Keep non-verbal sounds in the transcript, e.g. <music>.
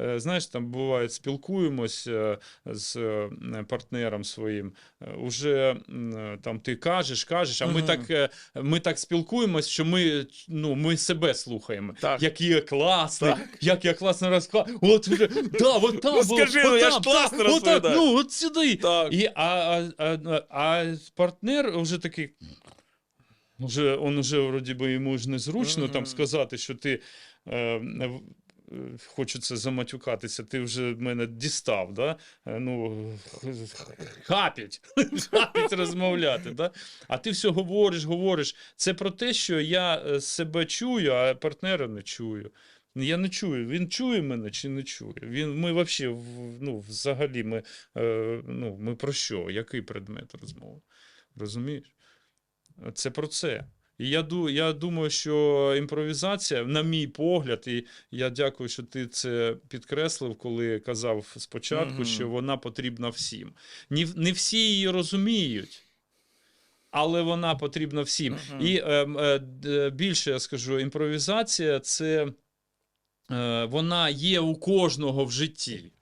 е, знаєш, там буває, спілкуємось з е, партнером своїм. Уже там ти кажеш, кажеш, а ми так, ми так спілкуємось, що ми, ну, ми себе слухаємо. Так. Який я класний, Так. як я класно розказую. От вже, да, от там Ну, було, скажи, от ну, я ж класно от так. Ну, от сюди. Так. І, а, а, а, а партнер вже такий. Уже, он уже, вроді би, йому ж незручно там сказати, що ти е, хочеться заматюкатися, ти вже мене дістав, да? Е, ну, хапіть, <laughs> хапіть розмовляти. Да? А ти все говориш, говориш. Це про те, що я е, себе чую, а партнера не чую. Я не чую. Він чує мене чи не чує. Він, ми взагалі, ну, взагалі, ми, е, ну, ми про що? Який предмет розмови? Розумієш? Це про це. І я, ду, я думаю, що імпровізація, на мій погляд, і я дякую, що ти це підкреслив, коли казав спочатку, Мгм. що вона потрібна всім. Не, не всі її розуміють. Але вона потрібна всім. Мгм. І е, е, більше я скажу, імпровізація це е, вона є у кожного в житті.